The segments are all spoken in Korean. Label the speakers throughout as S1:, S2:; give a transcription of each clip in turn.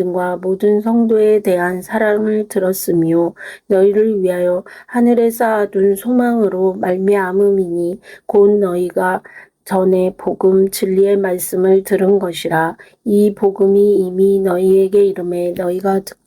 S1: 음과 모든 성도에 대한 사랑을 들었으며 너희를 위하여 하늘에 쌓아둔 소망으로 말미암음이니 곧 너희가 전에 복음 진리의 말씀을 들은 것이라. 이 복음이 이미 너희에게 이름에 너희가 듣고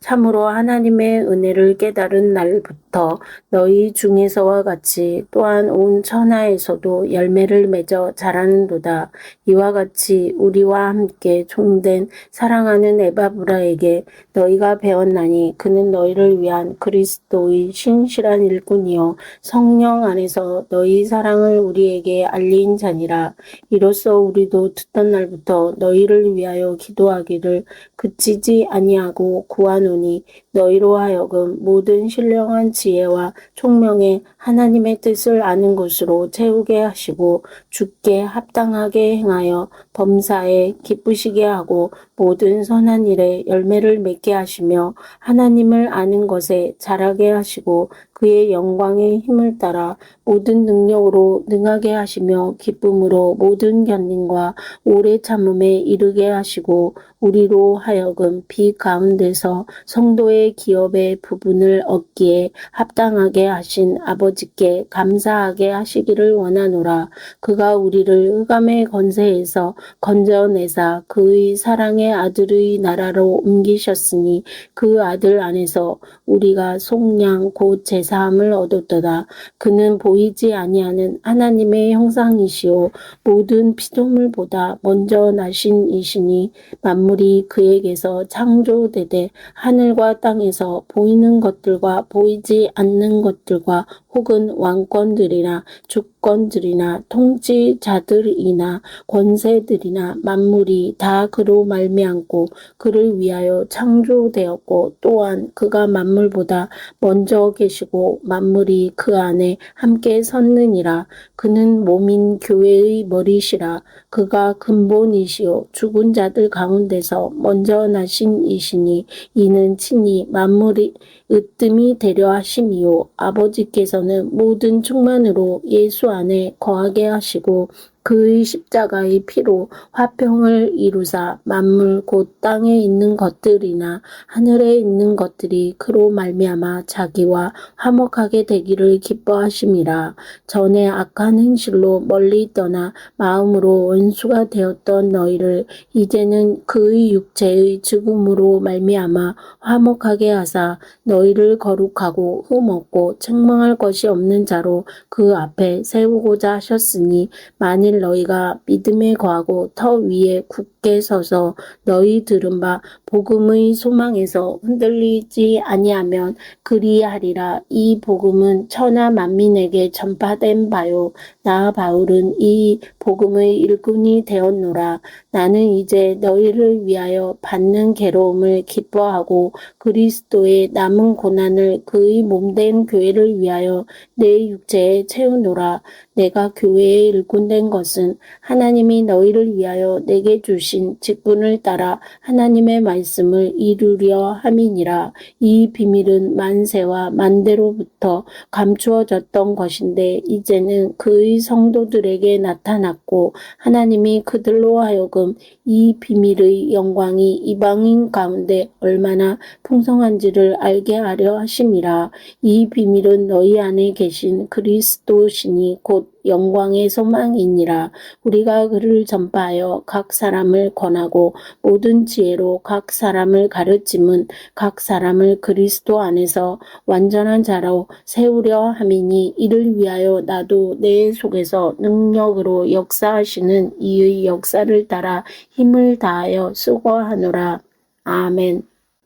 S1: 참으로 하나님의 은혜를 깨달은 날부터 너희 중에서와 같이 또한 온 천하에서도 열매를 맺어 자라는도다. 이와 같이 우리와 함께 종된 사랑하는 에바브라에게 너희가 배웠나니 그는 너희를 위한 그리스도의 신실한 일꾼이요 성령 안에서 너희 사랑을 우리에게 알린 자니라. 이로써 우리도 듣던 날부터 너희를 위하여 기도하기를 그치지 아니하고 구하노니 너희로 하여금 모든 신령한 지혜와 총명에 하나님의 뜻을 아는 것으로 채우게 하시고 주께 합당하게 행하여 범사에 기쁘시게 하고 모든 선한 일에 열매를 맺게 하시며 하나님을 아는 것에 자라게 하시고 그의 영광의 힘을 따라 모든 능력으로 능하게 하시며 기쁨으로 모든 견림과 오래 참음에 이르게 하시고 우리로 하여금 비 가운데서 성도의 기업의 부분을 얻기에 합당하게 하신 아버지께 감사하게 하시기를 원하노라. 그가 우리를 흑암의 건세에서 건져내사 그의 사랑의 아들의 나라로 옮기셨으니 그 아들 안에서 우리가 속량 곧 제사함을 얻었도다. 그는 보이지 아니하는 하나님의 형상이시요 모든 피조물보다 먼저 나신 이시니 만물이 그에게서 창조되되 하늘과 땅에서 보이는 것들과 보이지 않는 것들과 혹은 왕권들이나 주 권들이나 통치자들이나 권세들이나 만물이 다 그로 말미암고 그를 위하여 창조되었고 또한 그가 만물보다 먼저 계시고 만물이 그 안에 함께 섰느니라. 그는 몸인 교회의 머리시라. 그가 근본이시요. 죽은 자들 가운데서 먼저 나신 이시니 이는 친히 만물이 으뜸이 되려 하심이요. 아버지께서는 모든 충만으로 예수 안에 거하게 하시고 그의 십자가의 피로 화평을 이루사 만물 곧 땅에 있는 것들이나 하늘에 있는 것들이 그로 말미암아 자기와 화목하게 되기를 기뻐하심이라. 전에 악한 행실로 멀리 떠나 마음으로 원수가 되었던 너희를 이제는 그의 육체의 죽음으로 말미암아 화목하게 하사 너희를 거룩하고 흠없고 책망할 것이 없는 자로 그 앞에 세우고자 하셨으니 만일 너희가 믿음에 거하고 터 위에 굳 게 서서 너희 들은 바 복음의 소망에서 흔들리지 아니하면 그리하리라. 이 복음은 천하 만민에게 전파된 바요. 나 바울은 이 복음의 일꾼이 되었노라. 나는 이제 너희를 위하여 받는 괴로움을 기뻐하고 그리스도의 남은 고난을 그의 몸된 교회를 위하여 내 육체에 채우노라. 내가 교회의 일꾼된 것은 하나님이 너희를 위하여 내게 주신 직분을 따라 하나님의 말씀을 이루려 함이니라. 이 비밀은 만세와 만대로부터 감추어졌던 것인데 이제는 그의 성도들에게 나타났고 하나님이 그들로 하여금 이 비밀의 영광이 이방인 가운데 얼마나 풍성한지를 알게 하려 하심이라. 이 비밀은 너희 안에 계신 그리스도시니 곧 영광의 소망이니라. 우리가 그를 전파하여 각 사람을 권하고 모든 지혜로 각 사람을 가르침은 각 사람을 그리스도 안에서 완전한 자로 세우려 함이니 이를 위하여 나도 내 속에서 능력으로 역사하시는 이의 역사를 따라 힘을 다하여 수고하노라. 아멘.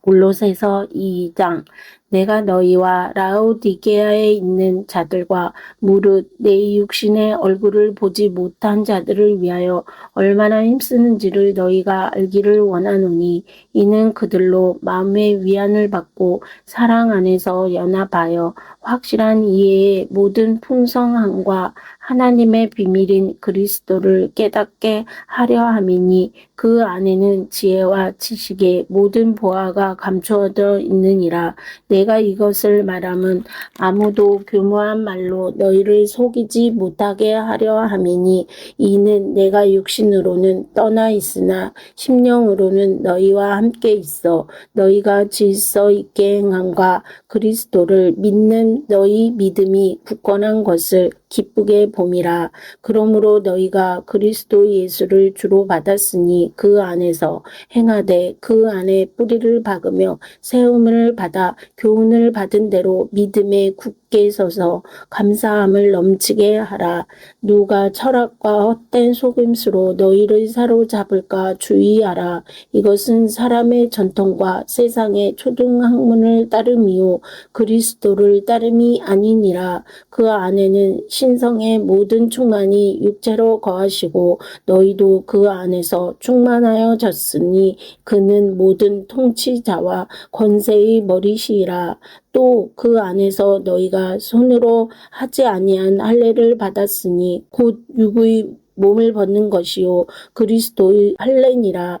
S1: 골로새서 2장 내가 너희와 라오디게아에 있는 자들과 무릇 내 육신의 얼굴을 보지 못한 자들을 위하여 얼마나 힘쓰는지를 너희가 알기를 원하노니 이는 그들로 마음의 위안을 받고 사랑 안에서 연합하여 확실한 이해의 모든 풍성함과 하나님의 비밀인 그리스도를 깨닫게 하려 함이니 그 안에는 지혜와 지식의 모든 보화가 감추어져 있느니라. 내가 이것을 말함은 아무도 교묘한 말로 너희를 속이지 못하게 하려 함이니 이는 내가 육신으로는 떠나 있으나 심령으로는 너희와 함께 있어 너희가 질서 있게 행함과 그리스도를 믿는 너희 믿음이 굳건한 것을 기쁘게 봄이라. 그러므로 너희가 그리스도 예수를 주로 받았으니 그 안에서 행하되 그 안에 뿌리를 박으며 세움을 받아 교훈을 받은 대로 믿음에 굳게 서서 감사함을 넘치게 하라. 누가 철학과 헛된 속임수로 너희를 사로잡을까 주의하라. 이것은 사람의 전통과 세상의 초등학문을 따름이요. 그리스도를 따름이 아니니라. 그 안에는 신성의 모든 충만이 육체로 거하시고 너희도 그 안에서 충만하여졌으니 그는 모든 통치자와 권세의 머리시라. 또 그 안에서 너희가 손으로 하지 아니한 할례를 받았으니 곧 육의 몸을 벗는 것이요 그리스도의 할례니라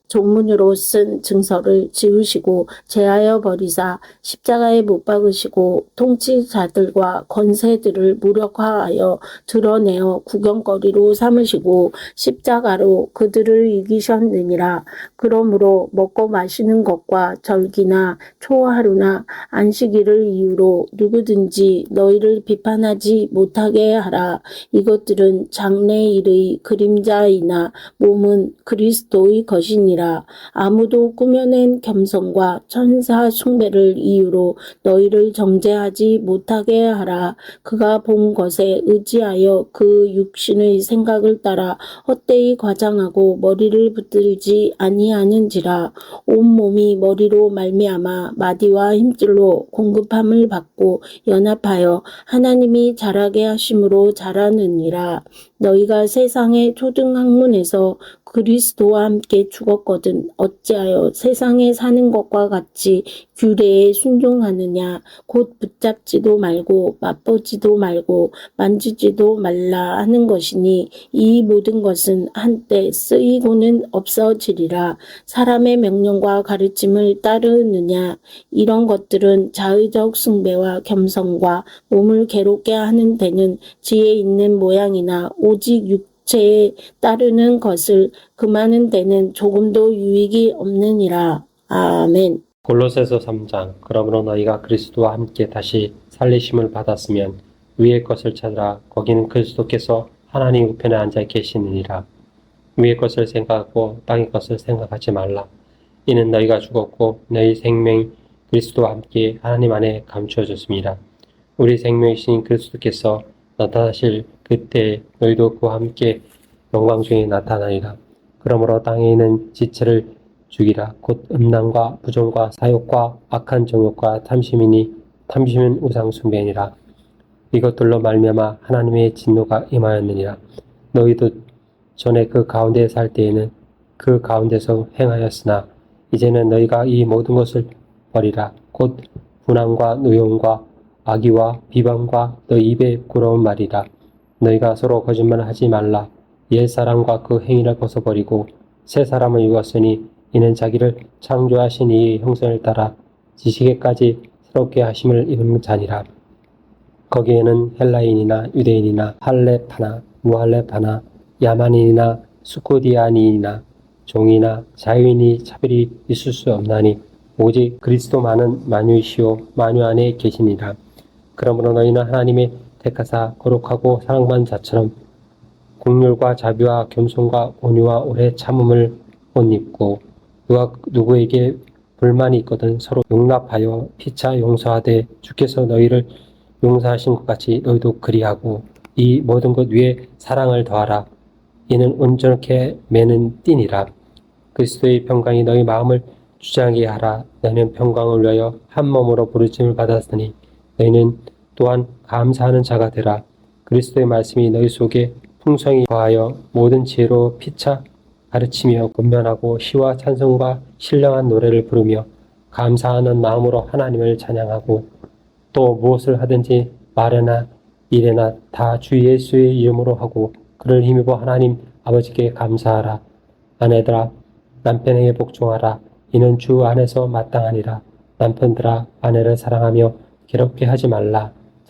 S1: 조문으로 쓴 증서를 지우시고 제하여 버리사 십자가에 못 박으시고 통치자들과 권세들을 무력화하여 드러내어 구경거리로 삼으시고 십자가로 그들을 이기셨느니라. 그러므로 먹고 마시는 것과 절기나 초하루나 안식일을 이유로 누구든지 너희를 비판하지 못하게 하라. 이것들은 장래일의 그림자이나 몸은 그리스도의 것이 니라 아무도 꾸며낸 겸손과 천사 숭배를 이유로 너희를 정죄하지 못하게 하라. 그가 본 것에 의지하여 그 육신의 생각을 따라 헛되이 과장하고 머리를 붙들지 아니하는지라. 온몸이 머리로 말미암아 마디와 힘줄로 공급함을 받고 연합하여 하나님이 자라게 하심으로 자라느니라. 너희가 세상의 초등학문에서 그리스도와 함께 죽었거든 어찌하여 세상에 사는 것과 같이 규례에 순종하느냐? 곧 붙잡지도 말고 맛보지도 말고 만지지도 말라 하는 것이니 이 모든 것은 한때 쓰이고는 없어지리라. 사람의 명령과 가르침을 따르느냐? 이런 것들은 자의적 숭배와 겸손과 몸을 괴롭게 하는 데는 지혜 있는 모양이나 오직 육 체에 따르는 것을 금하는 데는 조금도 유익이 없느니라. 아멘.
S2: 골로새서 3장. 그러므로 너희가 그리스도와 함께 다시 살리심을 받았으면 위의 것을 찾으라. 거기는 그리스도께서 하나님 우편에 앉아 계시느니라. 위의 것을 생각하고 땅의 것을 생각하지 말라. 이는 너희가 죽었고 너희 생명이 그리스도와 함께 하나님 안에 감추어졌습니다. 우리 생명이신 그리스도께서 나타나실 그때 너희도 그와 함께 영광 중에 나타나리라. 그러므로 땅에 있는 지체를 죽이라. 곧 음란과 부정과 사욕과 악한 정욕과 탐심이니 탐심은 우상 숭배니라. 이것들로 말미암아 하나님의 진노가 임하였느니라. 너희도 전에 그 가운데 살 때에는 그 가운데서 행하였으나 이제는 너희가 이 모든 것을 버리라. 곧 분함과 노용과 악의와 비방과 너희 입에 부러운 말이라 너희가 서로 거짓말을 하지 말라 옛 사람과 그 행위를 벗어버리고 새 사람을 입었으니 이는 자기를 창조하신 이의 형상을 따라 지식에까지 새롭게 하심을 입은 자니라. 거기에는 헬라인이나 유대인이나 할레파나 무할레파나 야만인이나 수코디아니이나 종이나 자유인이 차별이 있을 수 없나니 오직 그리스도만은 만유이시오 만유 안에 계시니라. 그러므로 너희는 하나님의 택하사 거룩하고 사랑받는 자처럼 국률과 자비와 겸손과 온유와 오래 참음을 못 입고 누가 누구에게 불만이 있거든 서로 용납하여 피차 용서하되 주께서 너희를 용서하신 것 같이 너희도 그리하고 이 모든 것 위에 사랑을 더하라. 이는 온전케 매는 띠니라. 그리스도의 평강이 너희 마음을 주장하게 하라. 너희는 평강을 위하여 한 몸으로 부르심을 받았으니 너희는 또한 감사하는 자가 되라. 그리스도의 말씀이 너희 속에 풍성히 거하여 모든 지혜로 피차 가르치며 권면하고 시와 찬송과 신령한 노래를 부르며 감사하는 마음으로 하나님을 찬양하고 또 무엇을 하든지 말이나 일에나 다 주 예수의 이름으로 하고 그를 힘입어 하나님 아버지께 감사하라. 아내들아 남편에게 복종하라. 이는 주 안에서 마땅하니라. 남편들아 아내를 사랑하며 괴롭게 하지 말라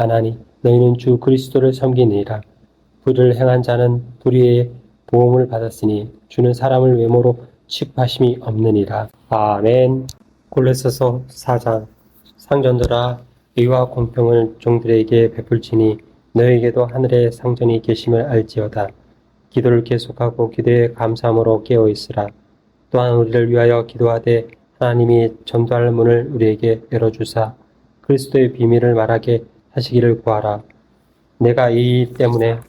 S2: 아나니 너희는 주 그리스도를 섬기니라 불의를 행한 자는 불의의 보험을 받았으니 주는 사람을 외모로 취급하심이 없느니라. 아멘. 골레서서 4장 상전들아 의와 공평을 종들에게 베풀지니 너에게도 하늘에 상전이 계심을 알지어다. 기도를 계속하고 기도에 감사함으로 깨어 있으라. 또한 우리를 위하여 기도하되 하나님이 전도할 문을 우리에게 열어주사 그리스도의 비밀을 말하게 하시기를 구하라. 내가 이 일 때문에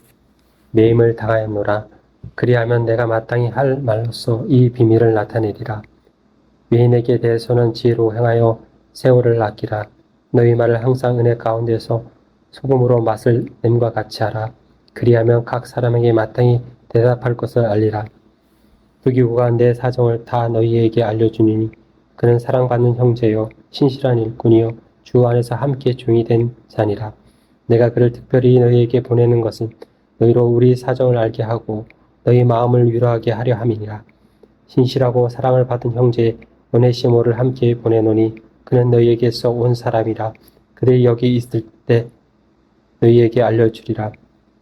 S2: 매임을 당하였노라. 그리하면 내가 마땅히 할 말로써 이 비밀을 나타내리라. 외인에게 대해서는 지혜로 행하여 세월을 아끼라. 너희 말을 항상 은혜 가운데서 소금으로 맛을 냄과 같이 하라. 그리하면 각 사람에게 마땅히 대답할 것을 알리라. 부기구가 내 사정을 다 너희에게 알려주니 그는 사랑받는 형제요 신실한 일꾼이요 주 안에서 함께 종이 된 자니라. 내가 그를 특별히 너희에게 보내는 것은 너희로 우리 사정을 알게 하고 너희 마음을 위로하게 하려 함이니라. 신실하고 사랑을 받은 형제 오네시모를 함께 보내노니 그는 너희에게서 온 사람이라. 그들이 여기 있을 때 너희에게 알려주리라.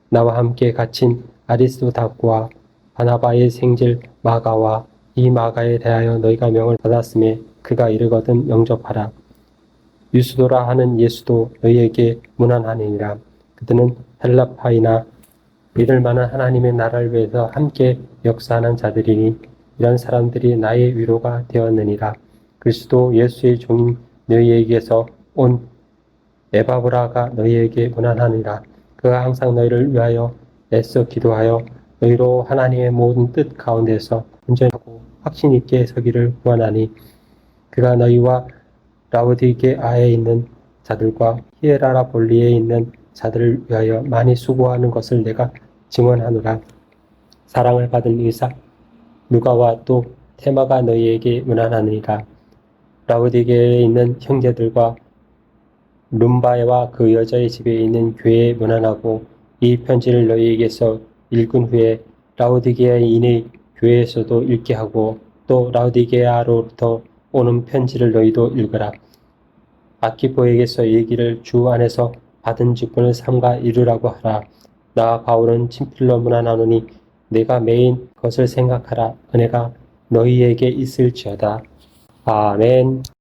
S2: 나와 함께 갇힌 아리스도다과 바나바의 생질 마가와 이 마가에 대하여 너희가 명을 받았음에 그가 이르거든 영접하라. 유수도라 하는 예수도 너희에게 무난하니라. 그들은 헬라파이나 믿을 만한 하나님의 나라를 위해서 함께 역사하는 자들이니 이런 사람들이 나의 위로가 되었느니라. 그리스도 예수의 종인 너희에게서 온 에바브라가 너희에게 무난하니라. 그가 항상 너희를 위하여 애써 기도하여 너희로 하나님의 모든 뜻 가운데서 온전하고 확신 있게 서기를 구하나니 그가 너희와 라우디게 아에 있는 자들과 히에라라 볼리에 있는 자들을 위하여 많이 수고하는 것을 내가 증언하노라. 사랑을 받은 의사 누가와 또 테마가 너희에게 무난하니라. 라우디게에 있는 형제들과 룸바에와 그 여자의 집에 있는 교회에 무난하고 이 편지를 너희에게서 읽은 후에 라우디게아인의 교회에서도 읽게 하고 또 라우디게아로부터 오는 편지를 너희도 읽으라. 아키포에게서 얘기를 주 안에서 받은 직분을 삼가 이루라고 하라. 나 바울은 친필로 문안하노니 내가 메인 것을 생각하라. 은혜가 너희에게 있을지어다. 아멘.